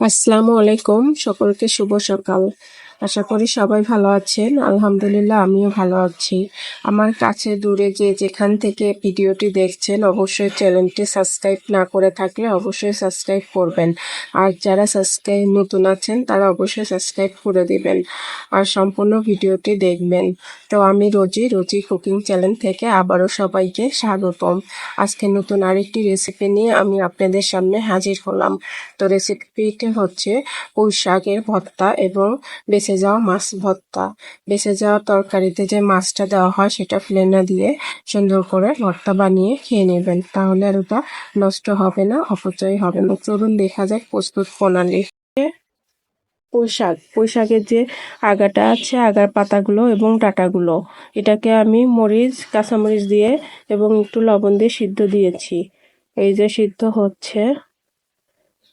আসসালামু আলাইকুম সকলকে শুভ সকাল। আশা করি সবাই ভালো আছেন। আলহামদুলিল্লাহ, আমিও ভালো আছি। আমার কাছে দূরে যে যেখান থেকে ভিডিওটি দেখছেন, অবশ্যই চ্যানেলটি সাবস্ক্রাইব না করে থাকলে অবশ্যই সাবস্ক্রাইব করবেন। আর যারা সাবস্ক্রাইব নতুন আছেন, তারা অবশ্যই সাবস্ক্রাইব করে দিবেন আর সম্পূর্ণ ভিডিওটি দেখবেন। তো আমি রোজি রোজি কুকিং চ্যানেল থেকে আবারও সবাইকে স্বাগতম। আজকে নতুন আরেকটি রেসিপি নিয়ে আমি আপনাদের সামনে হাজির হলাম। তো রেসিপিটি হচ্ছে পুঁই শাকের ভর্তা এবং বেঁচে যাওয়া মাছ ভর্তা বেঁচে যাওয়া তরকারিতে যে মাছটা দেওয়া হয় সেটা ফেলে না দিয়ে সুন্দর করে ভর্তা বানিয়ে খেয়ে নেবেন। তাহলে আর ওটা নষ্ট হবে না, অপচয় হবে না। চলুন দেখা যাক প্রস্তুত প্রণালী। পুঁই শাক পুঁই শাকের যে আগাটা আছে, আগার পাতাগুলো এবং ডাটাগুলো, এটাকে আমি মরিচ, কাঁচামরিচ দিয়ে এবং একটু লবণ দিয়ে সিদ্ধ দিয়েছি। এই যে সিদ্ধ হচ্ছে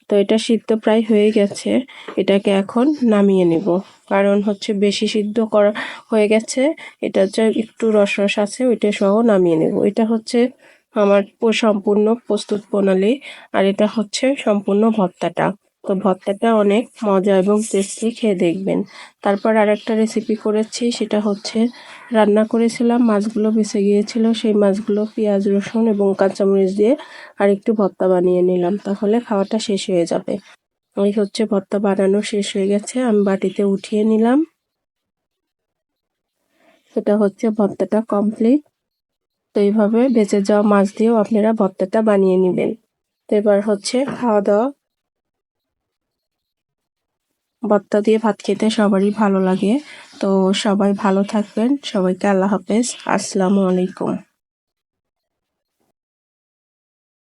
তো এটা সিদ্ধ প্রায় হয়ে গেছে। এটাকে এখন নামিয়ে নিব। কারণ হচ্ছে বেশি সিদ্ধ করা হয়ে গেছে। এটা হচ্ছে একটু রস রস আছে, ওইটা সহ নামিয়ে নেব। এটা হচ্ছে আমার সম্পূর্ণ প্রস্তুত প্রণালী। আর এটা হচ্ছে সম্পূর্ণ ভর্তাটা। তো ভর্তাটা অনেক মজা এবং টেস্টি খেয়ে দেখবেন। তারপর আর একটা রেসিপি করেছি, সেটা হচ্ছে রান্না করেছিলাম, মাছগুলো বেঁচে গিয়েছিল, সেই মাছগুলো পেঁয়াজ, রসুন এবং কাঁচামরিচ দিয়ে আর একটু ভর্তা বানিয়ে নিলাম, তাহলে খাওয়াটা শেষ হয়ে যাবে। ওই হচ্ছে ভর্তা বানানো শেষ হয়ে গেছে, আমি বাটিতে উঠিয়ে নিলাম। সেটা হচ্ছে ভর্তাটা কমপ্লিট তো এইভাবে বেঁচে যাওয়া মাছ দিয়েও আপনারা ভর্তাটা বানিয়ে নেবেন। তো এবার হচ্ছে খাওয়া দাওয়া ভর্তা দিয়ে ভাত খেতে সবারই ভালো লাগে। তো সবাই ভালো থাকবেন। সবাইকে আল্লাহ হাফেজ। আসসালামু আলাইকুম।